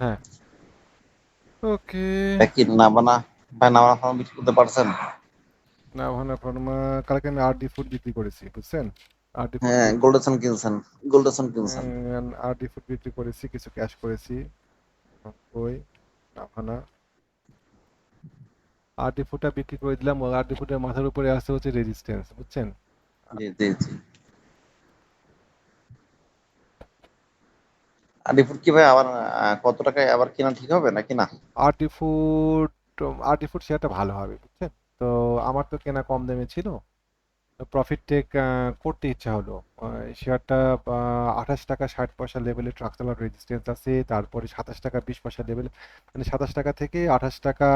হ্যাঁ। ওকে। ভাই না বানা ভাই না বানা ফার্ম বিক্রি করতে পারছেন? না ভানা ফার্মা কালকে আমি আরডি ফুড বিক্রি করেছি বুঝছেন? আরডি হ্যাঁ গোল্ডেসন কিনছেন গোল্ডেসন কিনছেন। আরডি ফুড বিক্রি করেছি কিছু ক্যাশ করেছি। ওই না ভানা আরডি ফুডটা বিক্রি করে দিলাম আরডি ফুডের মাথার উপরে আসতে হচ্ছে রেজিস্ট্যান্স বুঝছেন? জি জি জি। আলিপুর কি ভাই, আবার কত টাকায় আবার কিনা ঠিক হবে নাকি না? আরডি ফুড আরডি ফুড শেয়ারটা ভালো হবে, বুঝছেন? তো আমার তো কেনা কম দামে ছিল প্রফিট টেক করতে ইচ্ছা হলো। শেয়ারটা আঠাশ টাকা ষাট পয়সা লেভেলে ট্রাক চালার রেজিস্ট্যান্স আছে, তারপরে সাতাশ টাকা বিশ পয়সা লেভেলে মানে সাতাশ টাকা থেকে আঠাশ টাকা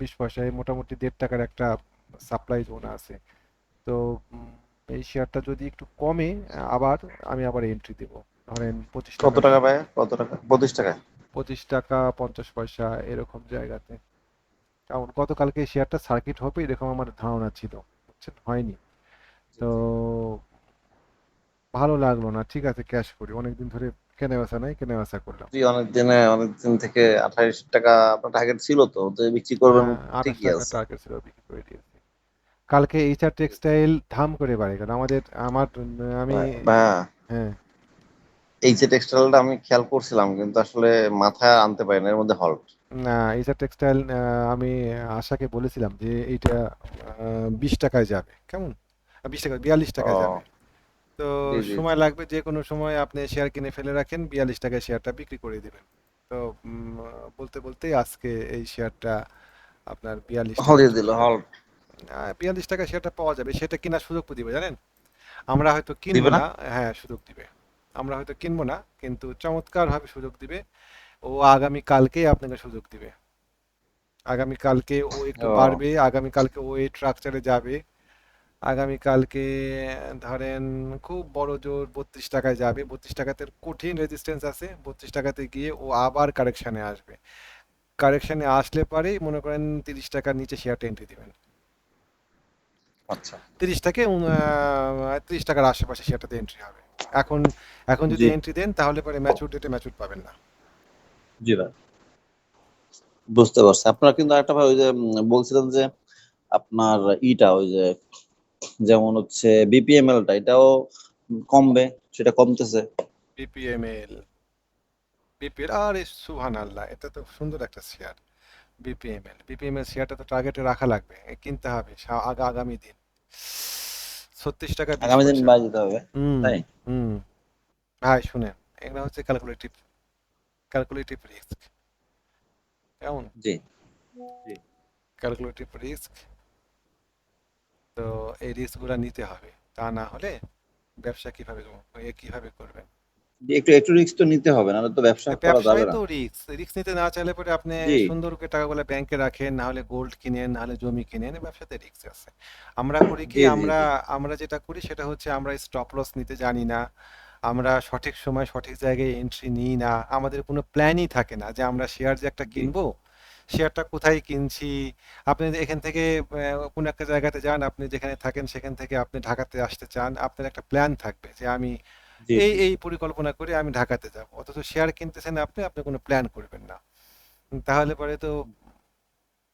বিশ পয়সায় মোটামুটি দেড় টাকার একটা সাপ্লাই জোন আছে। তো এই শেয়ারটা যদি একটু কমে, আবার আমি আবার এন্ট্রি দেব। ধরেন পঁচিশ কত টাকা ভাই কত টাকা? পঁচিশ টাকা? পঁচিশ টাকা পঞ্চাশ পয়সা এরকম জায়গাতে। কারণ গতকালকে শেয়ারটা সার্কিট হবে এরকম আমার ধারণা ছিল বুঝছেন? হয়নি। তো ভালো লাগল না ঠিক আছে ক্যাশ করি। অনেকদিন ধরে কেনে বেচা নাই কেনে বেচা করলাম। জি অনেক দিনে অনেক দিন থেকে আঠাইশ টাকা আপনার টার্গেট ছিল তো যে বিক্রি করবেন হ্যাঁ, ঠিকই আছে। টার্গেট ছিল বিক্রি করে দিয়েছি। কালকে এইচআর টেক্সটাইল ধাম করে বাড়ে গেল। আমাদের আমার আমি হ্যাঁ। এই যে টেক্সটাইলটা আমি খেয়াল করছিলাম কিন্তু আসলে মাথায় আনতে পারি না এর মধ্যে হল্ট না এইচআর টেক্সটাইল আমি আশাকে বলেছিলাম যে এইটা বিশ টাকায় যাবে কেমন? বিশ টাকা বিয়াল্লিশ টাকায় যাবে। তো সময় লাগবে যে কোনো সময় আপনি শেয়ার কিনে ফেলে রাখেন বিয়াল্লিশ টাকায় শেয়ারটা বিক্রি করে দিবেন। তো বলতে বলতেই আজকে এই শেয়ারটা আপনার বিয়াল্লিশ হল দিল হল বিয়াল্লিশ টাকা শেয়ারটা পাওয়া যাবে সেটা কেনার সুযোগ দিবে জানেন? আমরা হয়তো কিনবো? না হ্যাঁ সুযোগ দিবে। আমরা হয়তো কিনবো না কিন্তু চমৎকার ভাবে সুযোগ দিবে। ও আগামী কালকেই আপনাকে সুযোগ দিবে। আগামী কালকে ও একটু। বাড়বে আগামী কালকে ও এই ট্রাকচারে যাবে। আগামী কালকে ধরেন খুব বড় জোর বত্রিশ টাকায় যাবে। বত্রিশ টাকাতে কঠিন রেজিস্ট্যান্স আছে। বত্রিশ টাকাতে গিয়ে ও আবার কারেকশানে আসবে। কারেকশানে আসলে পরেই মনে করেন তিরিশ টাকার নিচে শেয়ারটা এন্ট্রি দিবেন। আচ্ছা। তিরিশ থেকে তিরিশ টাকার আশেপাশে সেটাতে এন্ট্রি হবে। এখন এখন যদি এন্ট্রি দেন তাহলে পরে ম্যাচুর ডেটে ম্যাচুর পাবেন না। জি ভাই। বুঝতে পারছি। আপনারা কিন্তু একটা ভাই ওই যে বলছিলেন যে আপনার ইটা ওই যে যেমন হচ্ছে বিপিএমএল টা এটাও কমবে সেটা কমতেছে। বিপিএমএল বিপিএল আরে সুহান আল্লাহ এটা তো সুন্দর একটা শেয়ার বিপিএমএল বিপিএমএল শেয়ারটা তো টার্গেটে রাখা লাগবে কিনতে হবে আগামী দিন। ছত্রিশ টাকা আগামী দিন বাজে যেতে হবে। তাই? হুম। ভাই শুনেন এগুলো হচ্ছে ক্যালকুলেটিভ ক্যালকুলেটিভ রিস্ক কেমন? জি। ক্যালকুলেটিভ রিস্ক তো এই রিস্কগুলো নিতে হবে। তা না হলে ব্যবসা কীভাবে এ কীভাবে করবেন? একটু একটু রিস্ক তো নিতে হবে নাহলে তো ব্যবসা করা যাবে না। তো রিস্ক রিস্ক নিতে না চাইলে পরে আপনি সুন্দর করে টাকাগুলো ব্যাংকে রাখেন না হলে গোল্ড কিনেন না হলে জমি কিনেন ব্যবসাতে রিস্ক আছে। আমরা করি কি আমরা আমরা যেটা করি সেটা হচ্ছে আমরা স্টপ লস নিতে জানি না। আমরা সঠিক সময় সঠিক জায়গায় এন্ট্রি নিই না। আমাদের কোনো প্ল্যানই থাকে না যে আমরা শেয়ার যে একটা কিনবো শেয়ারটা কোথায় কিনছি? আপনি এখান থেকে কোনো একটা জায়গাতে যান আপনি যেখানে থাকেন সেখান থেকে আপনি ঢাকাতে আসতে চান আপনার একটা প্ল্যান থাকবে যে আমি জি, এই জি। এই পরিকল্পনা করে আমি ঢাকাতে যাব। অথচ শেয়ার কিনতেছেন আপনি আপনি কোনো প্ল্যান করবেন না। উম, তাহলে পরে তো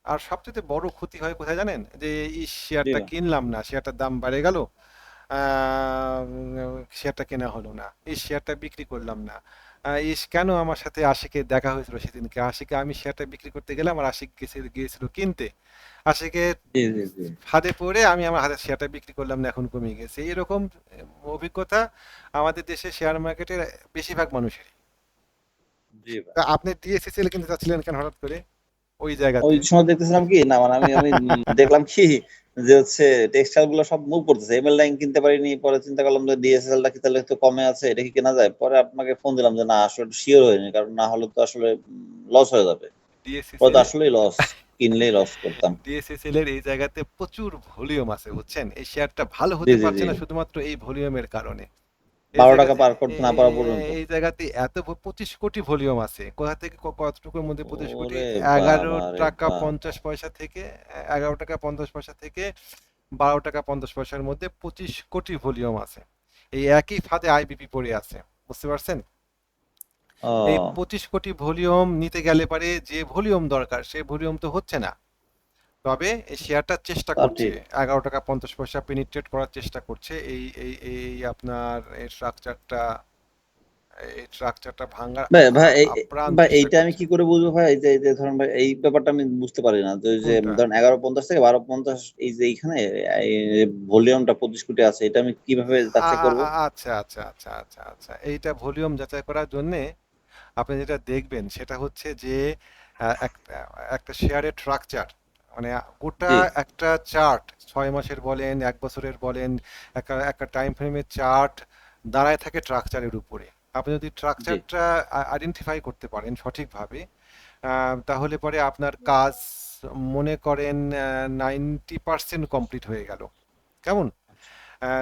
আর সবচেয়ে বড় ক্ষতি হয় কোথায় জানেন? যে এই শেয়ারটা। কিনলাম না শেয়ারটার দাম বেড়ে গেল শেয়ারটা কেনা হলো না। এই শেয়ারটা বিক্রি করলাম না। আহ, ইস কেন আমার সাথে আশিকে দেখা হয়েছিল সেদিনকে? আশিকে আমি শেয়ারটা বিক্রি করতে গেলাম আর আশিক গিয়েছিল কিনতে। আশিকে জি জি জি। ফাঁদে পড়ে আমি আমার হাতের শেয়ারটা বিক্রি করলাম না এখন কমে গেছে। এরকম আহ, অভিজ্ঞতা আমাদের দেশে শেয়ার মার্কেটের বেশিরভাগ মানুষের জি ভাই। তা আপনি ডিএসএসএল কিনতে চাচ্ছিলেন কেন হঠাৎ করে? ওই জায়গাতে। ওই সময় দেখতেছিলাম কি? না মানে আমি আমি দেখলাম কি? যে হচ্ছে টেক্সটাইলগুলো সব মুভ করতেছে। এমএল লাইন কিনতে পারিনি পরে চিন্তা করলাম যে ডিএসএল টা তাহলে একটু কমে আছে এটা কি কেনা যায়? পরে আপনাকে ফোন দিলাম যে না আসলে শিওর হয়নি কারণ না হলে তো আসলে লস হয়ে যাবে। পরে আসলে আসলেই লস কিনলেই লস করতাম। ডিএসএসএল এর এই জায়গাতে প্রচুর ভলিউম আছে বুঝছেন? এই শেয়ারটা ভালো হতে পারছে না শুধুমাত্র এই ভলিউমের কারণে। বারো টাকা পার করতে না পারা পর্যন্ত। এই জায়গাতে এত পঁচিশ কোটি ভলিউম আছে। কোথা থেকে কতটুকুর মধ্যে পঁচিশ কোটি? এগারো টাকা পঞ্চাশ পয়সা থেকে এগারো টাকা পঞ্চাশ পয়সা থেকে বারো টাকা পঞ্চাশ পয়সার মধ্যে পঁচিশ কোটি ভলিউম আছে। এই একই ফাঁদে আইবিপি পড়ে আছে। বুঝতে পারছেন? এই পঁচিশ কোটি ভলিউম নিতে গেলে পারে যে ভলিউম দরকার সেই ভলিউম তো হচ্ছে না। তবে এই শেয়ারটা চেষ্টা করছে। এগারো টাকা পঞ্চাশ পয়সা পেনিট্রেট করার চেষ্টা করছে। এই এই এই আপনার এই স্ট্রাকচারটা এই স্ট্রাকচারটা ভাঙার ভাই ভাই এই আপ্রাণ ভাই চেষ্টা এইটা আমি কি করে বুঝব ভাই? যে ধরেন ভাই এই ব্যাপারটা আমি বুঝতে পারি না। যে ধরেন এগারো পঞ্চাশ থেকে বারো পঞ্চাশ এই যে এইখানে ভলিউমটা পঁচিশ কোটি আছে এটা আমি কীভাবে যাচাই করব? আচ্ছা আচ্ছা আচ্ছা আচ্ছা আচ্ছা। এইটা ভলিউম যাচাই করার জন্যে আপনি যেটা দেখবেন সেটা হচ্ছে যে একটা শেয়ারের স্ট্রাকচার মানে গোটা একটা চার্ট ছয় মাসের বলেন এক বছরের বলেন একটা একটা টাইম ফ্রেমের চার্ট দাঁড়ায় থাকে স্ট্রাকচারের উপরে। আপনি যদি স্ট্রাকচারটা আইডেন্টিফাই করতে পারেন সঠিকভাবে তাহলে পরে আপনার কাজ মনে করেন নাইনটি পার্সেন্ট কমপ্লিট হয়ে গেল। কেমন?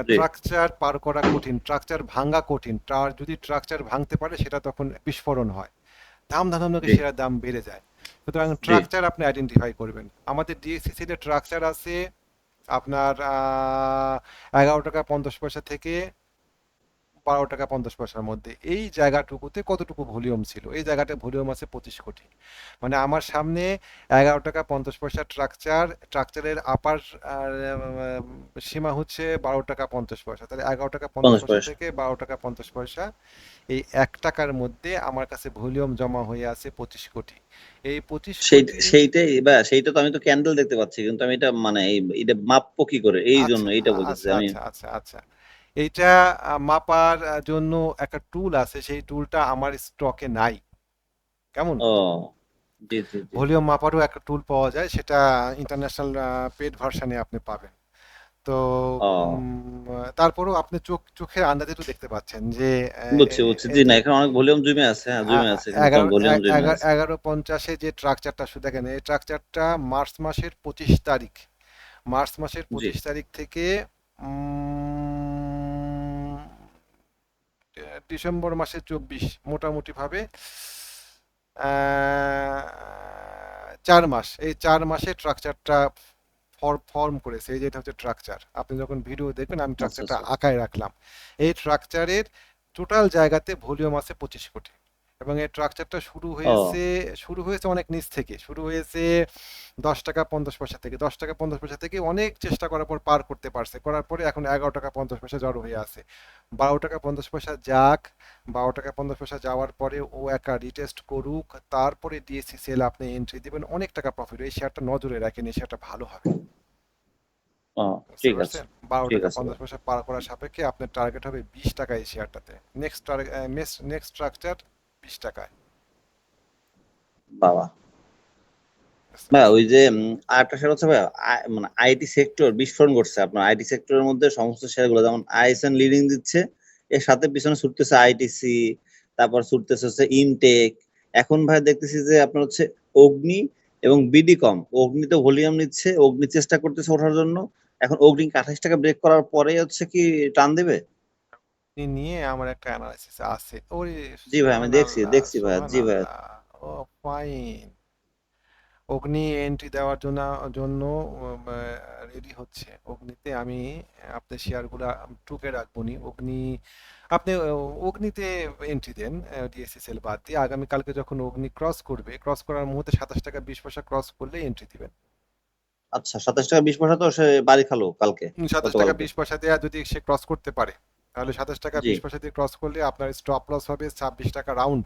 স্ট্রাকচার পার করা কঠিন স্ট্রাকচার ভাঙা কঠিন তার যদি স্ট্রাকচার ভাঙতে পারে সেটা তখন বিস্ফোরণ হয়। দাম ধামাকে জি। সেরা দাম বেড়ে যায়। সুতরাং স্ট্রাকচার আপনি আইডেন্টিফাই করবেন। আমাদের ডিএসসিসি এর স্ট্রাকচার আছে আপনার এগারো টাকা পঞ্চাশ পয়সা থেকে বারো টাকা পঞ্চাশ পয়সার মধ্যে। এই জায়গাটুকুতে কতটুকু ভলিউম ছিল? এই জায়গাটা ভলিউম আছে পঁচিশ কোটি। মানে আমার সামনে এগারো টাকা পঞ্চাশ পয়সা স্ট্রাকচার স্ট্রাকচারের আপার সীমা হচ্ছে বারো টাকা পঞ্চাশ পয়সা। তাহলে এগারো টাকা পঞ্চাশ পয়সা থেকে বারো টাকা পঞ্চাশ পয়সা এই এক টাকার মধ্যে আমার কাছে ভলিউম জমা হয়ে আছে পঁচিশ কোটি। এই পঁচিশ সেই সেইটাই বা সেইটা তো আমি তো ক্যান্ডেল দেখতে পাচ্ছি কিন্তু আমি এটা মানে এটা মাপবো কি করে? এই জন্য আচ্ছা এইটা বলতেছি আচ্ছা আমি। আচ্ছা আচ্ছা আচ্ছা। এইটা আহ, মাপার জন্য একটা টুল আছে সেই টুলটা আমার স্টকে নাই। কেমন? ও জি জি জি। ভলিউম মাপারও একটা টুল পাওয়া যায় সেটা ইন্টারন্যাশনাল পেড ভার্সানে আপনি পাবেন। তো ও। উম, তারপরেও আপনি চোখ চোখের আন্দাজে তো দেখতে পাচ্ছেন যে বুঝছি বুঝছি। জি না এখানে অনেক ভলিউম জমে আছে হ্যাঁ জমে আছে কিন্তু এগারো ভলিউম এ- জমে এগা- আছে। এগারো পঞ্চাশে যে ট্রাকচারটা শুধু দেখেন এই ট্রাকচারটা মার্চ মাসের পঁচিশ তারিখ। মার্চ মাসের জি। পঁচিশ তারিখ থেকে উম, ডিসেম্বর মাসে চব্বিশ মোটামুটিভাবে চার মাস। এই চার মাসে স্ট্রাকচারটা ফর্ম করেছে। এই যেটা হচ্ছে স্ট্রাকচার আপনি যখন ভিডিও দেখবেন আমি ট্রাকচারটা স্ট্রাকচারটা আচ্ছা। আঁকায় রাখলাম। এই স্ট্রাকচারের টোটাল জায়গাতে ভলিউম আছে পঁচিশ কোটি। এবং এই স্ট্রাকচারটা শুরু হয়েছে শুরু হয়েছে অনেক নিচ থেকে। শুরু হয়েছে দশ টাকা পঞ্চাশ পয়সা থেকে। দশ টাকা পঞ্চাশ পয়সা থেকে অনেক চেষ্টা করার পর পার করতে পারছে। করার পরে এখন এগারো টাকা পঞ্চাশ পয়সা জড়ো হয়ে আছে। বারো টাকা পঞ্চাশ পয়সা যাক বারো টাকা পঞ্চাশ পয়সা যাওয়ার পরে ও একটা রিটেস্ট করুক তারপরে ডিএসসি সেল আপনি এন্ট্রি দিবেন অনেক টাকা প্রফিট এই শেয়ারটা নজরে রাখেন এই শেয়ারটা ভালো হবে। ঠিক আছে। বারো টাকা পঞ্চাশ পয়সা পার করার সাপেক্ষে আপনার টার্গেট হবে বিশ টাকা এই শেয়ারটাতে নেক্সট নেক্সট স্ট্রাকচার বিশ টাকায়। বাবা। ভাই ওই যে আরেকটা শেয়ার হচ্ছে ভাই মানে আইটি সেক্টর বিস্ফোরণ ঘটছে আপনার। আইটি সেক্টরের মধ্যে সমস্ত শেয়ারগুলো যেমন আইএসএন লিডিং দিচ্ছে এর সাথে পিছনে ছুটতেছে আইটিসি তারপর ছুটতেছে হচ্ছে ইনটেক। এখন ভাই দেখতেছি যে আপনার হচ্ছে অগ্নি এবং বিডিকম অগ্নিতে ভলিউম নিচ্ছে অগ্নি চেষ্টা করতেছে ওঠার জন্য। এখন অগ্নি আঠাশ টাকা ব্রেক করার পরে হচ্ছে কি টান দেবে? নিয়ে আমার একটা অ্যানালাইসিস আছে। ওরে জি ভাই আমি দেখছি দেখছি ভাই জি ভাই। ও ফাইন। অগ্নি এন্ট্রি দেওয়ার জন্য জন্য রেডি হচ্ছে। অগ্নিতে আমি আপনার শেয়ারগুলো টুকে রাখব নি অগ্নি আপনি আহ, অগ্নিতে এন্ট্রি দেন ডিএসএসএল বাদ দিয়ে। আগামীকালকে যখন অগ্নি ক্রস করবে ক্রস করার মুহূর্তে সাতাশ টাকা বিশ পয়সা ক্রস করলে এন্ট্রি দিবেন। আচ্ছা সাতাশ টাকা বিশ পয়সা তো সে বাড়ি খালো কালকে সাতাশ টাকা গতকালকে। বিশ পয়সা দেওয়া যদি সে ক্রস করতে পারে। তাহলে সাতাশ টাকা বিশ পয়সা দিয়ে ক্রস করলে আপনার স্টপ লস হবে ছাব্বিশ টাকা রাউন্ড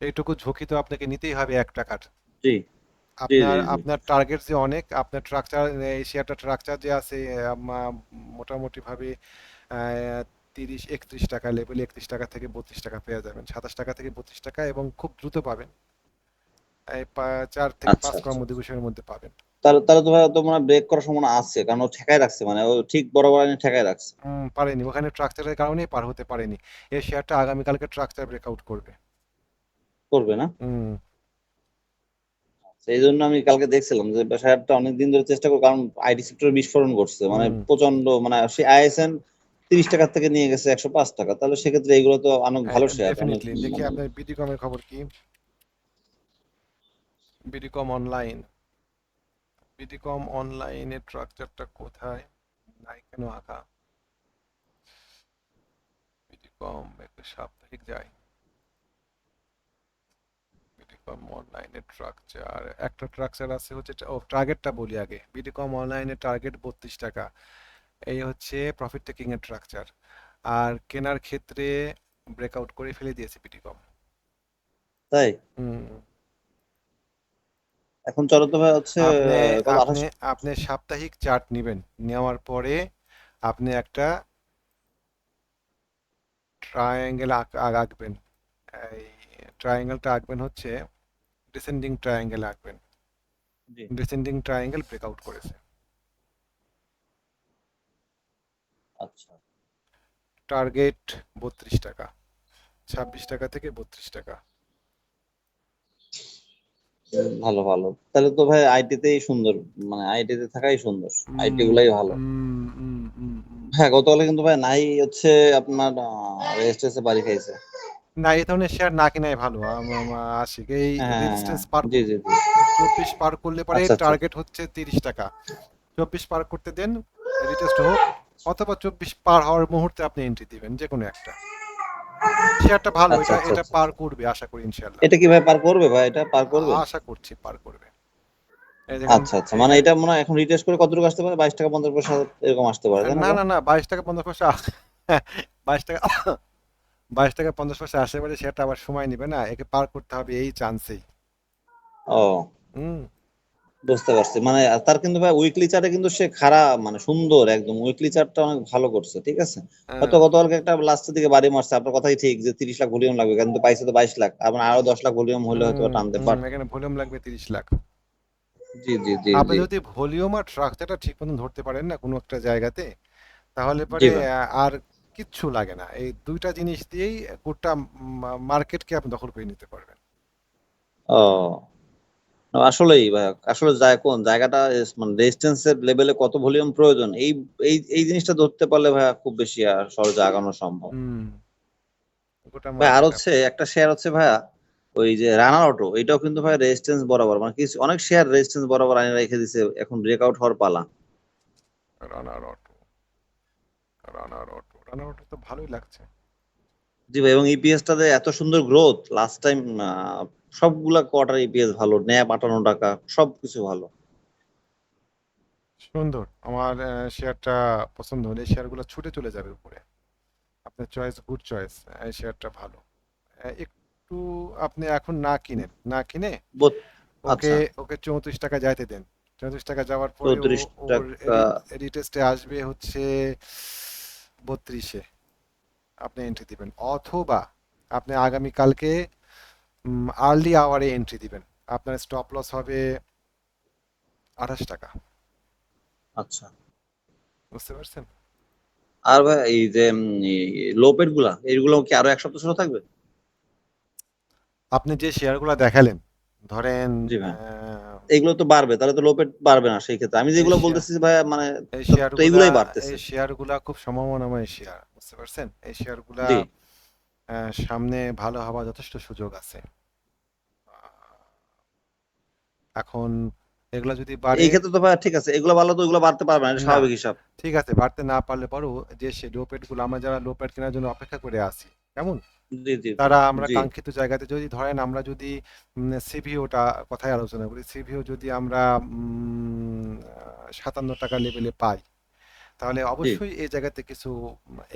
এইটুকু ঝুঁকি তো আপনাকে নিতেই হবে এক টাকার। জি। আপনার আপনার টার্গেট যে অনেক আপনার স্ট্রাকচার এই শেয়ারটা স্ট্রাকচার যে আছে মোটামুটি ভাবে তিরিশ একত্রিশ টাকা লেভেল একত্রিশ টাকা থেকে বত্রিশ টাকা পেয়ে যাবেন। সাতাশ টাকা থেকে বত্রিশ টাকা এবং খুব দ্রুত পাবেন। চার থেকে আচ্ছা পাঁচ আচ্ছা। কর্মদিবসের মধ্যে পাবেন। তাহলে তাহলে তো তো মানে ব্রেক করার সম্ভাবনা আছে কারণ ও ঠেকায় রাখছে মানে ও ঠিক বরাবর ঠেকায় রাখছে। পারেনি। ওখানে স্ট্রাকচারের কারণেই পার হতে পারেনি। এই শেয়ারটা ব্রেকআউট করবে। করবে না? হুম। সেই জন্য আমি কালকে দেখছিলাম যে শেয়ারটা অনেক দিন ধরে চেষ্টা করব কারণ আইটি সেক্টরে বিস্ফোরণ করছে। মানে প্রচণ্ড মানে সেই আইএসএন তিরিশ টাকা থেকে নিয়ে গেছে একশো পাঁচ টাকা। তাহলে সেক্ষেত্রে এগুলো তো অনেক ভালো শেয়ার দেখি মানে আপনার বিডিকমের খবর কি? বিডিকম অনলাইন বিডিকম অনলাইনের স্ট্রাকচারটা কোথায়? নাই কেন আঁকা? বিডিকম একটা সাপ্তাহিক যায়। বিডিকম অনলাইনে স্ট্রাকচার একটা স্ট্রাকচার আছে হচ্ছে ও টার্গেটটা বলি আগে। বিডিকম অনলাইনে টার্গেট বত্রিশ টাকা। এই হচ্ছে প্রফিট টেকিং এর স্ট্রাকচার আর কেনার ক্ষেত্রে ব্রেকআউট করে ফেলে দিয়েছে বিডিকম তাই? হুম। এখন চলো ভাই হচ্ছে আপনি আপনি সাপ্তাহিক চার্ট নেবেন। নেওয়ার পরে আপনি একটা ট্রায়াঙ্গেল আঁকবেন। এই ট্রায়াঙ্গেলটা আঁকবেন হচ্ছে ডিসেন্ডিং ট্রায়াঙ্গেল আঁকবেন। জি। ডিসেন্ডিং ট্রায়াঙ্গেল ব্রেকআউট করেছে। আচ্ছা। টার্গেট বত্রিশ টাকা ছাব্বিশ টাকা থেকে বত্রিশ টাকা। ভালো ভালো। তাহলে তো ভাই আইটিতেই সুন্দর মানে আইটিতে থাকাই সুন্দর। আইটি গুলাই ভালো। হ্যাঁ গতকালে কিন্তু ভাই নাই হচ্ছে আপনার রেজিস্ট্রেসে বাড়ি খাইছে। না এই ধরনের শেয়ার না কেনাই ভালো আশিক। এই হ্যাঁ রেজিস্ট্যান্স পার জি জি চব্বিশ পার করলে পরে আচ্ছা আচ্ছা। টার্গেট হচ্ছে তিরিশ টাকা। চব্বিশ পার করতে দেন রিটেস্ট হোক অথবা চব্বিশ পার হওয়ার মুহূর্তে আপনি এন্ট্রি দিবেন যে কোনো একটা। শেয়ারটা ভালো আচ্ছা এটা আচ্ছা এটা আচ্ছা। পার করবে আশা করি ইনশাল্লাহ এটা কি ভাই পার করবে ভাই? এটা পার করবে? আশা করছি পার করবে। আচ্ছা আচ্ছা মানে এটা মনে এখন রিটেস্ট করে কতটুকু আসতে পারে? বাইশ টাকা পঞ্চাশ পয়সা এরকম আসতে পারে না না না না বাইশ টাকা পঞ্চাশ পয়সা বাইশ টাকা বাইশ টাকা পঞ্চাশ পয়সা আসে বলে সেটা আবার সময় নেবে না একে পার করতে হবে এই চান্সেই। ও। হুম। বুঝতে পারছি। মানে তার কিন্তু ভাই উইকলি চার্টে কিন্তু সে খারাপ মানে সুন্দর একদম। উইকলি চার্টটা অনেক ভালো করছে ঠিক আছে? হয়তো হ্যাঁ, গতকালকে একটা লাস্টের দিকে বাড়ি মারছে আপনার কথাই ঠিক যে তিরিশ লাখ ভলিউম লাগবে কিন্তু পাইছে তো বাইশ লাখ। আপনার আরও দশ লাখ ভলিউম হলে হয়তো টানতে পারত। এখানে ভলিউম লাগবে তিরিশ লাখ। জি জি জি আপনি যদি ভলিউম আর স্ট্রাকচারটা ঠিক মতন ধরতে পারেন না কোনো একটা জায়গাতে তাহলে পরে আর কিচ্ছু লাগে না। এই দুইটা জিনিস দিয়েই গোটা মার্কেটকে আপনি দখল করে নিতে পারবেন। ও আসলেই আসলে যায় কোন জায়গাটা মানে রেজিস্ট্যান্সের লেভেলে কত ভলিউম প্রয়োজন এই এই এই জিনিসটা ধরতে পারলে ভাই খুব বেশি আর সহজে আগানো সম্ভব। ভাই আর হচ্ছে একটা শেয়ার হচ্ছে ভাইয়া ওই যে রানার অটো এটাও কিন্তু ভাই রেজিস্ট্যান্স বরাবর মানে কিছু অনেক শেয়ার রেজিস্ট্যান্স বরাবর আইনে রেখে দিছে এখন ব্রেকআউট হওয়ার পালা। Runner Auto Runner Auto Runner Auto তো ভালোই লাগছে। জি ভাই এবং ইপিএস টাতে এত সুন্দর গ্রোথ লাস্ট টাইম সবগুলা কোয়ার্টার ইপিএস ভালো ন্যাপ আটান্ন টাকা সবকিছু ভালো। সুন্দর। আমার শেয়ারটা পছন্দ হলে শেয়ারগুলো ছুটে চলে যাবে উপরে। আপনার চয়েস গুড চয়েস এই শেয়ারটা ভালো। একটু আপনি এখন না কিনেন না কিনে ওকে আচ্ছা। ওকে চৌত্রিশ টাকা যাইতে দেন। চৌত্রিশ টাকা যাওয়ার পরে রিটেস্টে আসবে হচ্ছে বত্রিশে। আপনি এন্ট্রি দিবেন। অথবা আপনি আগামী কালকে আর্লি আওয়ারে এন্ট্রি দিবেন। আপনার স্টপ লস হবে আঠাশ টাকা। আচ্ছা। বুঝতে পারছেন? আর ভাই এই যে লোপেটগুলা এইগুলো কি আরও এক সপ্তাহ থাকবে? আপনি যে শেয়ারগুলো দেখালেন ধরেন এইগুলো তো বাড়বে তাহলে তো লোপেট বাড়বে না সেই ক্ষেত্রে। আমি যেগুলো বলতেছি ভাই মানে এই শেয়ারগুলা এইগুলোই বাড়তেছে। এই শেয়ারগুলা খুব সম্ভাবনাময় শেয়ার বুঝতে পারছেন? এই শেয়ারগুলা সামনে ভালো হওয়ার যথেষ্ট সুযোগ আছে। এখন এগুলা যদি বাড়ে এই ক্ষেত্রে তো ভাই ঠিক আছে এগুলো ভালো তো এগুলো বাড়তে পারবে না স্বাভাবিক হিসাব। ঠিক আছে বাড়তে না পারলে পরেও যে সে লো গুলো আমরা যারা লো প্যাড কেনার জন্য অপেক্ষা করে আছি কেমন? তারা আমরা কাঙ্ক্ষিত জায়গাতে যদি ধরেন আমরা যদি সিভিওটা কথায় আলোচনা করি সিভিও যদি আমরা সাতান্ন টাকা লেভেলে পাই তাহলে অবশ্যই এই জায়গাতে কিছু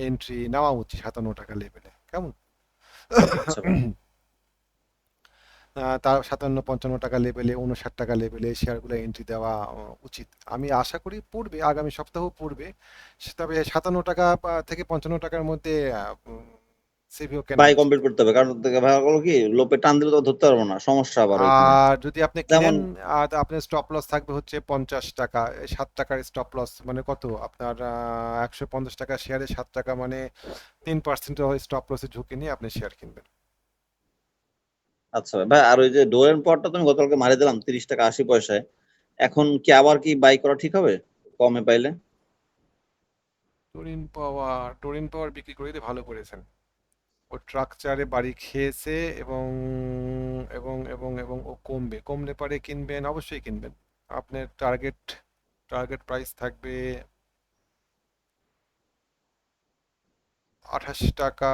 এন্ট্রি নেওয়া উচিত সাতান্ন টাকা লেভেলে কেমন? তার সাতান্ন পঞ্চান্ন টাকা লেভেলে উনষাট টাকা লেভেলে শেয়ারগুলো এন্ট্রি দেওয়া উচিত। আমি আশা করি পড়বে, আগামী সপ্তাহ পড়বে। তবে সাতান্ন টাকা থেকে পঞ্চান্ন টাকার মধ্যে সিভিও কেনা বাই কমপ্লিট করতে হবে কারণ ভাই হলো কি লোপে টান দিলে তো ধরতে পারব না সমস্যা আবার আর যদি আপনি কিনেন আপনার স্টপ লস থাকবে হচ্ছে পঞ্চাশ টাকা এই সাত টাকার স্টপ লস মানে কত? আপনার একশো পঞ্চাশ টাকা শেয়ারে সাত টাকা মানে তিন পার্সেন্ট স্টপ লসে ঝুঁকি নিয়ে আপনি শেয়ার কিনবেন। আচ্ছা ভাই আর ওই যে ডোরেন পটটা তুমি গতকালকে মারি দিলাম তিরিশ টাকা আশি পয়সায়। এখন কি আবার কি বাই করা ঠিক হবে? কমে পাইলে? টরিন পাওয়ার টরিন পাওয়ার বিক্রি করে দিয়ে ভালো করেছেন। ও ট্রাকচারে বাড়ি খেয়েছে এবং এবং এবং এবং ও কমবে। কমলে পরে কিনবেন, অবশ্যই কিনবেন। আপনার টার্গেট টার্গেট প্রাইস থাকবে আঠাশ টাকা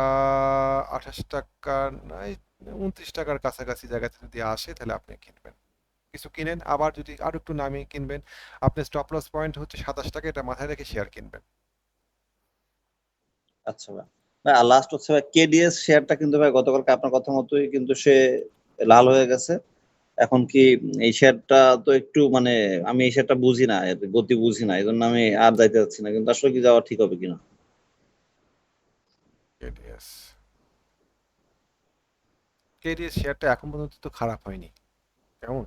আঠাশ টাকা নাই উনত্রিশ টাকার কাছাকাছি জায়গাতে যদি আসে তাহলে আপনি কিনবেন। কিছু কিনেন, আবার যদি আরও একটু নামিয়ে কিনবেন আপনি স্টপ লস পয়েন্ট হচ্ছে সাতাশ টাকা, এটা মাথায় রেখে শেয়ার কিনবেন। আচ্ছা ভাই লাস্ট হচ্ছে ভাই কেডিএস শেয়ারটা কিন্তু ভাই গতকালকে আপনার কথা মতোই কিন্তু সে লাল হয়ে গেছে। এখন কি এই শেয়ারটা তো একটু মানে আমি এই শেয়ারটা বুঝি না গতি বুঝি না এই জন্য আমি আর যাইতে চাচ্ছি না। কিন্তু আসলে কি যাওয়া ঠিক হবে কিনা? কেডিএস কেডিএস শেয়ারটা এখন পর্যন্ত তো খারাপ হয়নি। কেমন?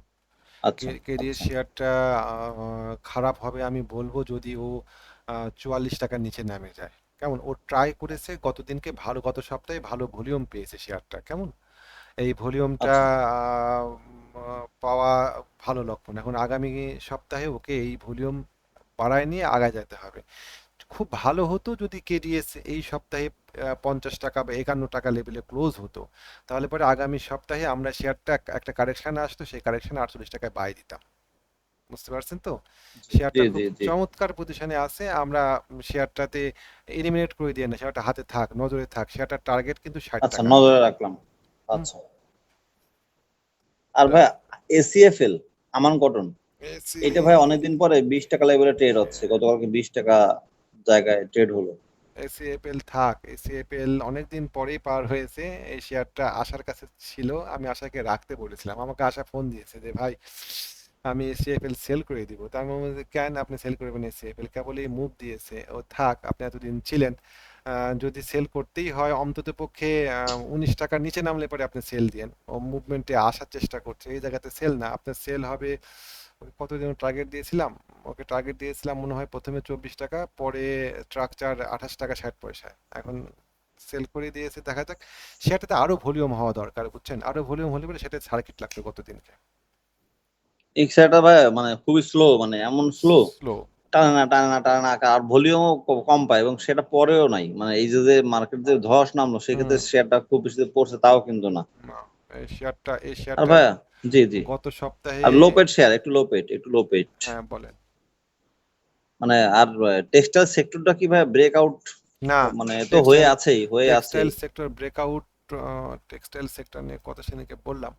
আচ্ছা। কেডিএস শেয়ারটা আহ, খারাপ হবে আমি বলব যদি ও চুয়াল্লিশ টাকার নিচে নামে যায়। কেমন? ও ট্রাই করেছে গত দিনকে ভালো গত সপ্তাহে ভালো ভলিউম পেয়েছে শেয়ারটা কেমন? এই ভলিউমটা পাওয়া ভালো লক্ষণ। এখন আগামী সপ্তাহে ওকে এই ভলিউম বাড়ায় নিয়ে আগায় যেতে হবে। খুব ভালো হতো যদি কেডিএস এই সপ্তাহে পঞ্চাশ টাকা বা একান্ন টাকা লেভেলে ক্লোজ হতো। তাহলে পরে আগামী সপ্তাহে আমরা শেয়ারটা একটা কারেকশন আসতো সেই কারেকশনে আটচল্লিশ টাকায় বাই দিতাম। বুঝতে পারছেন তো? শেয়ারটা চমৎকার পজিশনে আছে। আমরা শেয়ারটাতে এলিমিনেট করে দিয়ে না শেয়ারটা হাতে থাক নজরে থাক। শেয়ারটার টার্গেট কিন্তু ষাট আচ্ছা নজরে রাখলাম। আচ্ছা। আর ভাই এসিএফএল আমান কটন এটা ভাই অনেকদিন পরে বিশ টাকা লেভেলে ট্রেড হচ্ছে। গতকালকে বিশ টাকা জায়গায় ট্রেড হলো। এসিএপএল থাক। এসিএপএল অনেকদিন পরেই পার হয়েছে। এই শেয়ারটা আশার কাছে ছিল। আমি আশাকে রাখতে বলেছিলাম। আমাকে আশা ফোন দিয়েছে যে ভাই আমি এসিএফএল সেল করে দিব। তার মধ্যে কেন আপনি সেল করবেন এসিএফএল কেবলই মুভ দিয়েছে। ও থাক, আপনি এতদিন ছিলেন। যদি সেল করতেই হয়, অন্তত পক্ষে উনিশ টাকার নিচে নামলে পরে আপনি সেল দিয়েন। ও মুভমেন্টে আসার চেষ্টা করছে। এই জায়গাতে সেল না। আপনার সেল হবে কতদিন টার্গেট দিয়েছিলাম? ওকে টার্গেট দিয়েছিলাম মনে হয় প্রথমে চব্বিশ টাকা, পরে স্ট্রাকচার আঠাশ টাকা, ষাট পয়সা। এখন সেল করে দিয়েছে, দেখা যাক। সেটাতে আরও ভলিউম হওয়া দরকার, বুঝছেন? আরও ভলিউম হলে পরে সেটা সার্কিট লাগল গতদিনকে এই শেয়ারটা ভাই মানে খুবই স্লো মানে এমন স্লো স্লো টানে না টানে না টানে না আর ভলিউমও কম পায় এবং সেটা পরেও নাই। মানে এই যে যে মার্কেট যে ধস নামলো সেক্ষেত্রে শেয়ারটা খুব বেশি পড়ছে তাও কিন্তু না। শেয়ারটা এই শেয়ারটা ভাইয়া জি জি। গত সপ্তাহে আর লো পেড শেয়ার একটু লো পেড একটু লো পেড হ্যাঁ বলেন। মানে আর টেক্সটাইল সেক্টরটা কি ভাই ব্রেকআউট না মানে তো হয়ে আছেই হয়ে আছেই। Textile sector breakout textile sector নিয়ে কথা সেদিনকে বললাম।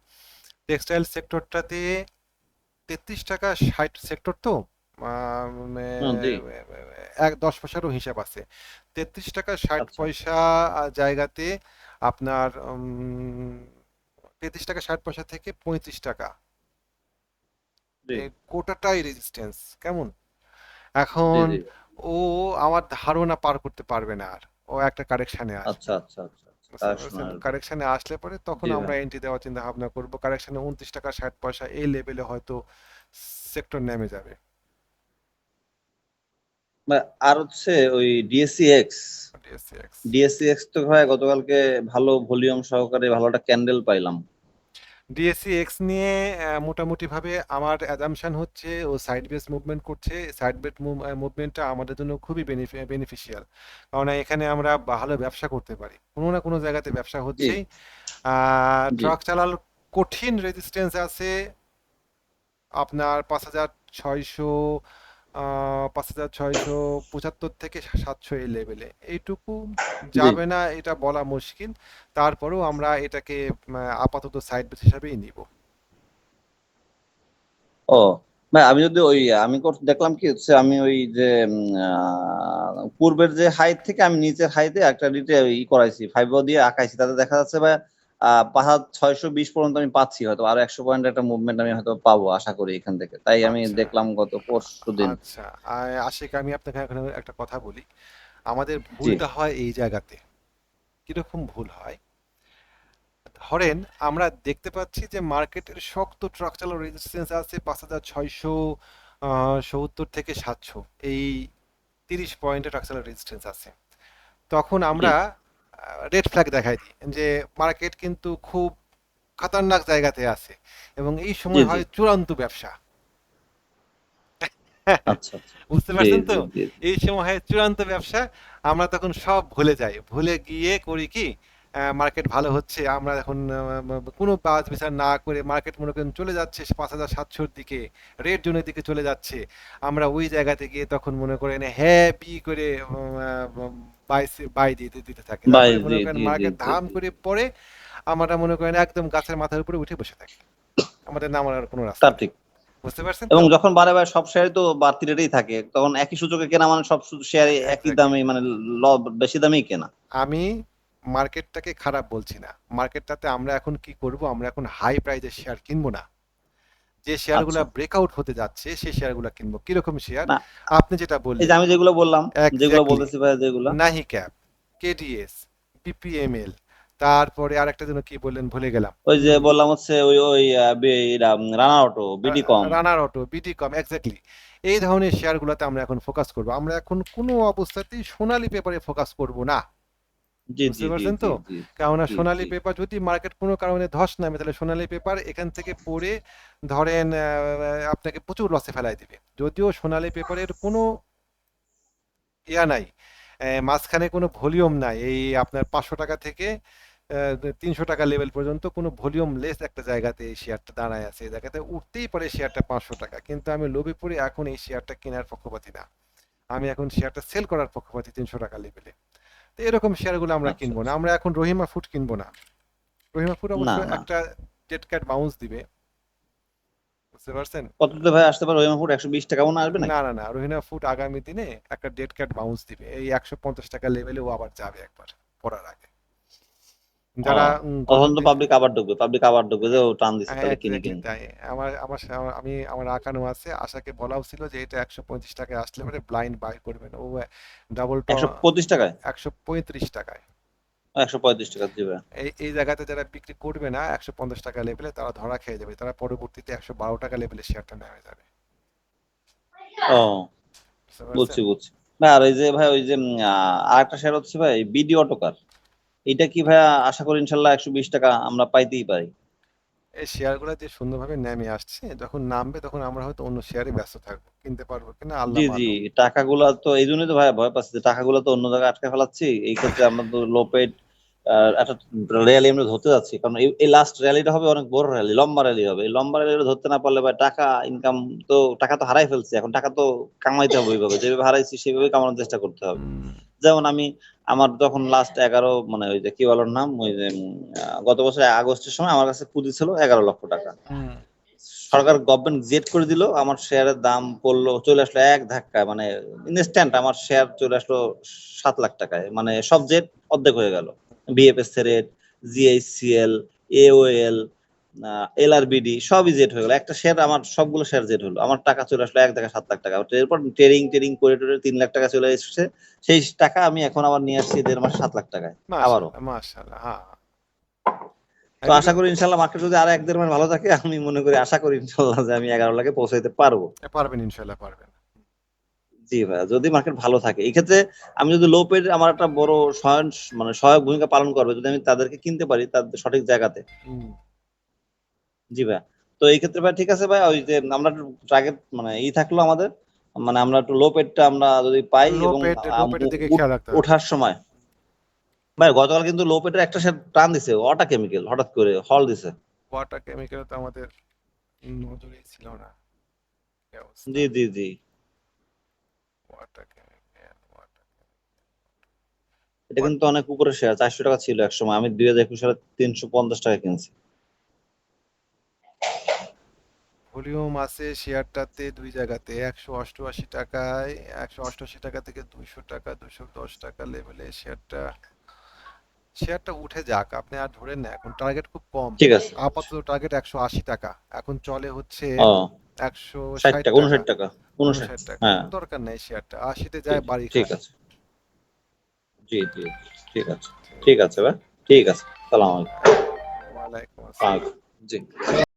টেক্সটাইল সেক্টরটাতে তেত্রিশ টাকা ষাট সেক্টর তো। এক দশ পয়সারও হিসাব আছে। তেত্রিশ টাকা ষাট আচ্ছা। পয়সা জায়গাতে আপনার তেত্রিশ টাকা ষাট পয়সা থেকে পঁয়ত্রিশ টাকা। গোটাটাই রেজিস্ট্যান্স কেমন? এখন ও আমার ধারণা পার করতে পারবে না আর। ও একটা কারেকশনে আছে। আচ্ছা আচ্ছা আচ্ছা। কারেকশনে আসলে পরে তখন আমরা এন্ট্রি দেওয়ার চিন্তা ভাবনা করব। কারেকশনে উনত্রিশ টাকা ষাট পয়সা এই লেভেলে হয়তো সেক্টর নেমে যাবে। আর হচ্ছে ওই ডিএসসি এক্স ডিএসসি এক্স তো ভাই গতকালকে ভালো ভলিউম সহকারে ভালো একটা ক্যান্ডেল পাইলাম। DSCX নিয়ে আহ, মোটামুটি আমার অ্যাজাম্পশন হচ্ছে ও সাইড বেস মুভমেন্ট করছে। সাইড বেস মুভমেন্টটা আমাদের জন্য খুবই বেনিফিশিয়াল কারণ এখানে আমরা ভালো ব্যবসা করতে পারি। কোনো না কোনো জায়গাতে ব্যবসা হচ্ছেই। আহ, জি। ট্রাক চালাল কঠিন রেজিস্ট্যান্স আছে। আপনার পাঁচ হাজার ছয়শো পাঁচ হাজার ছয়শো পঁচাত্তর থেকে সাতশো এই লেভেলে এইটুকু যাবে না এটা বলা মুশকিল। তারপরেও আমরা এটাকে আপাতত সাইড বেস হিসাবেই নিব। ও ভাই আমি যদি ওই আমি দেখলাম কি হচ্ছে আমি ওই যে পূর্বের যে হাইট থেকে আমি নিচের হাইতে একটা রিটে ই করাইছি ফাইভ দিয়ে আঁকাইছি। তাতে দেখা যাচ্ছে ভাই পাঁচ ছয়শো বিশ পর্যন্ত আমি পাচ্ছি হয়তো আরও একশো পয়েন্ট একটা মুভমেন্ট আমি হয়তো পাবো আশা করি এখান থেকে। তাই আমি আচ্ছা। দেখলাম গত পরশু দিন। আচ্ছা আশিক আমি আপনাকে এখন একটা কথা বলি। আমাদের ভুলটা হয় এই জায়গাতে। কীরকম ভুল হয়? ধরেন আমরা দেখতে পাচ্ছি যে মার্কেটের শক্ত স্ট্রাকচারাল রেজিস্ট্যান্স আছে পাঁচ হাজার ছয়শো সত্তর থেকে সাতশো। এই তিরিশ পয়েন্টের স্ট্রাকচারাল রেজিস্ট্যান্স আছে। তখন আমরা রেড ফ্ল্যাগ দেখাই দিই যে মার্কেট কিন্তু খুব খতরনাক জায়গাতে আছে এবং এই সময়। হয় চূড়ান্ত ব্যবসা। আচ্ছা আচ্ছা। বুঝতে পারছেন তো? এই সময় হয় চূড়ান্ত ব্যবসা আমরা তখন সব ভুলে যাই। ভুলে গিয়ে করি কি? মার্কেট ভালো হচ্ছে আমরা এখন কোনো বাজ বিচার না করে মার্কেট মনে করেন চলে যাচ্ছে পাঁচ হাজার সাতশোর দিকে রেড জোনের দিকে চলে যাচ্ছে। আমরা ওই জায়গাতে গিয়ে তখন মনে করেন হ্যাঁ পি করে বাই বাই দিতে দিতে থাকি। মনে করেন মার্কেট ধাম করে পড়ে আমরা মনে করেন একদম গাছের মাথার উপরে উঠে বসে থাকি। আমাদের নামার কোনো রাস্তা ঠিক। বুঝতে পারছেন এবং যখন বারে বারে সব শেয়ারই তো বাড়তি রেটেই থাকে তখন একই সূচকে কেনা মানে সব শেয়ার একই দামে মানে বেশি দামেই কেনা। আমি মার্কেটটাকে খারাপ বলছি না। মার্কেটটাতে আমরা এখন কি করব? আমরা এখন হাই প্রাইজের শেয়ার কিনবো না। যে শেয়ারগুলো আচ্ছা। ব্রেকআউট হতে যাচ্ছে সেই শেয়ারগুলো কিনবো। কীরকম শেয়ার আপনি যেটা এই বললেন যে আমি যেগুলো বললাম যেগুলো বলতেছি ভাই যেগুলো। নাহি ক্যাপ কেডিএস বিপিএমএল তারপরে আরেকটা জন্য কি বললেন ভুলে গেলাম। ওই যে বললাম হচ্ছে ওই ওই রানা অটো বিডি কম রানার অটো বিডি কম এক্স্যাক্টলি এই ধরনের শেয়ারগুলোতে আমরা এখন ফোকাস করব। আমরা এখন কোনো অবস্থাতেই সোনালী পেপারে ফোকাস করব না। জি বুঝতে জি জি পারছেন তো? জি, জি। কেননা জি, সোনালী জি। পেপার যদি মার্কেট কোনো কারণে ধস নামে তাহলে সোনালী পেপার এখান থেকে পড়ে ধরেন আপনাকে প্রচুর লসে দিবে যদিও সোনালী পেপারের কোনো ইয়া নাই মাঝখানে কোনো ভলিউম নাই এই আপনার পাঁচশো টাকা থেকে তিনশো টাকা লেভেল পর্যন্ত কোনো ভলিউম লেস একটা জায়গাতে এই শেয়ারটা দাঁড়ায় আছে এই জায়গাতে উঠতেই পারে শেয়ারটা পাঁচশো টাকা কিন্তু আমি লোভে পড়ে এখন এই শেয়ারটা কেনার পক্ষপাতি না আমি এখন শেয়ারটা সেল করার পক্ষপাতি তিনশো টাকা লেভেলে তো এরকম শেয়ারগুলো আমরা আচ্ছা, কিনবো না। আচ্ছা। আমরা এখন রহিমা ফুড কিনবো না। রহিমা ফুড অবশ্য একটা ডেট ক্যাট বাউন্স দিবে। বুঝতে পারছেন? কততে ভাই আসতে পারে? রহিমা ফুট একশো বিশ টাকা মনে আসবে না না না। রহিমা ফুড আগামী দিনে একটা ডেড ক্যাট বাউন্স দিবে। এই একশো পঞ্চাশ টাকা লেভেলে ও আবার যাবে একবার পড়ার আগে। যারা উম, তখন তো পাবলিক আবার ঢুকবে পাবলিক আবার ঢুকবে যে ও টান দিচ্ছে তাহলে কিনে কিনে তাই। আমার আমার সা- আমি আমার আঁকানো আছে আশাকে বলাও ছিল যে এটা একশো পঁয়ত্রিশ টাকায় আসলে পরে ব্লাইন্ড বাই করবেন ও ডাবল একশো পঁচিশ টাকায়? একশো পঁয়ত্রিশ টাকায়। একশো পঁয়ত্রিশ টাকা দিবে। এই এই জায়গাতে যারা বিক্রি করবে না একশো পঞ্চাশ টাকা লেভেলে তারা ধরা খেয়ে যাবে। তারা পরবর্তীতে একশো বারো টাকা লেভেলে শেয়ারটা নেমে যাবে। ও বুঝতে বুঝছি পারছেন? বুঝছি ভাই আর ওই যে ভাই ওই যে আর একটা শেয়ার হচ্ছে ভাই বিডি অটোকার। এটা কি ভাইয়া আশা করি ইনশাল্লাহ একশো বিশ টাকা আমরা পাইতেই পারি। এই শেয়ারগুলো যে সুন্দরভাবে নেমে আসছে যখন নামবে তখন আমরা হয়তো অন্য শেয়ারে ব্যস্ত থাকব কিনতে পারব কিনা আল্লাহ জি জি টাকাগুলা তো এই জন্যই তো ভাই ভয় পাচ্ছি টাকাগুলো তো অন্য জায়গায় আটকে ফেলাচ্ছি এই ক্ষেত্রে আমরা তো লো পেড একটা র্যালি আমরা ধরতে যাচ্ছি। কারণ এই- লাস্ট র্যালিটা হবে অনেক বড় র্যালি লম্বা র্যালি হবে। এই লম্বা র্যালি ধরতে না পারলে ভাই টাকা ইনকাম তো টাকা তো হারাই ফেলছি। এখন টাকা তো কামাইতে হবে ওইভাবে। যেভাবে হারাইছি সেভাবে কামানোর চেষ্টা করতে হবে। যেমন আমি আমার যখন লাস্ট এগারো মানে ওই যে কি বলার নাম? ওই যে গত বছর আগস্টের সময় আমার কাছে পুঁজি ছিল এগারো লক্ষ টাকা। সরকার গভর্নমেন্ট জেট করে দিল আমার শেয়ারের দাম পড়ল চলে আসলো এক ধাক্কায়। মানে ইনস্ট্যান্ট আমার শেয়ার চলে আসলো সাত লাখ টাকায়। মানে সব জেট অর্ধেক হয়ে গেল। জিএইচসিএল এওএল এলআরবিডি সবই জেট হয়ে গেল। একটা শেয়ার আমার সবগুলো শেয়ার জেট হলো। আমার টাকা চলে আসলো এক দেখা সাত লাখ টাকা। এরপর ট্রেডিং ট্রেডিং করে টোরে তিন লাখ টাকা চলে এসেছে। সেই টাকা আমি এখন আবার নিয়ে আসছি দেড় মাস সাত লাখ টাকায়। আবারও। হ্যাঁ। তো আশা করি ইনশাল্লাহ মার্কেট যদি আর এক দেড় মাস ভালো থাকে আমি মনে করি আশা করি ইনশাল্লাহ যে আমি এগারো লাখে পৌঁছাইতে পারব। পারবেন ইনশাল্লাহ পারবেন। জি ভাইয়া যদি মার্কেট ভালো থাকে। এই ক্ষেত্রে আমি যদি লো পেড আমার একটা বড় সহায়ন মানে সহায়ক ভূমিকা পালন করবে যদি আমি তাদেরকে কিনতে পারি তাদের সঠিক জায়গাতে। জি ভাইয়া তো এই ক্ষেত্রে ভাই ঠিক আছে ভাই ওই যে আমরা টার্গেট মানে ই থাকল আমাদের মানে আমরা একটু লো পেডটা আমরা যদি পাই এবং ওঠার সময়। ভাই গতকাল কিন্তু লো পেডের একটা সে টান দিছে অটা কেমিক্যাল হঠাৎ করে হল দিছে। ওয়াটার কেমিক্যাল তো আমাদের নজরেই ছিল না। জি জি জি। এটা কিন্তু অনেক উপরে শেয়ার চারশো টাকা ছিল এক সময় আমি দুই হাজার একুশ সালে তিনশো পঞ্চাশ টাকা কিনছি। ভলিউম আছে শেয়ারটাতে দুই জায়গাতে, একশো অষ্টআশি টাকায়, একশো অষ্টআশি টাকা থেকে দুইশো টাকা, দুইশো দশ টাকা লেভেলে শেয়ারটা শেয়ারটা উঠে যাক আপনি আর ধরেন না এখন টার্গেট খুব কম। ঠিক আছে। আপাতত টার্গেট একশো আশি টাকা এখন চলে হচ্ছে একশো ষাট টাকা উনষাট টাকা। উনষাট উনষাট টাকা হ্যাঁ। দরকার নেই শেয়ারটা আশিতে যায় বাড়ি ঠিক আছে। জি জি ঠিক আছে ঠিক আছে ভাই ঠিক আছে সালাম আলাইকুম। ওয়ালাইকুম আসসালাম। জি।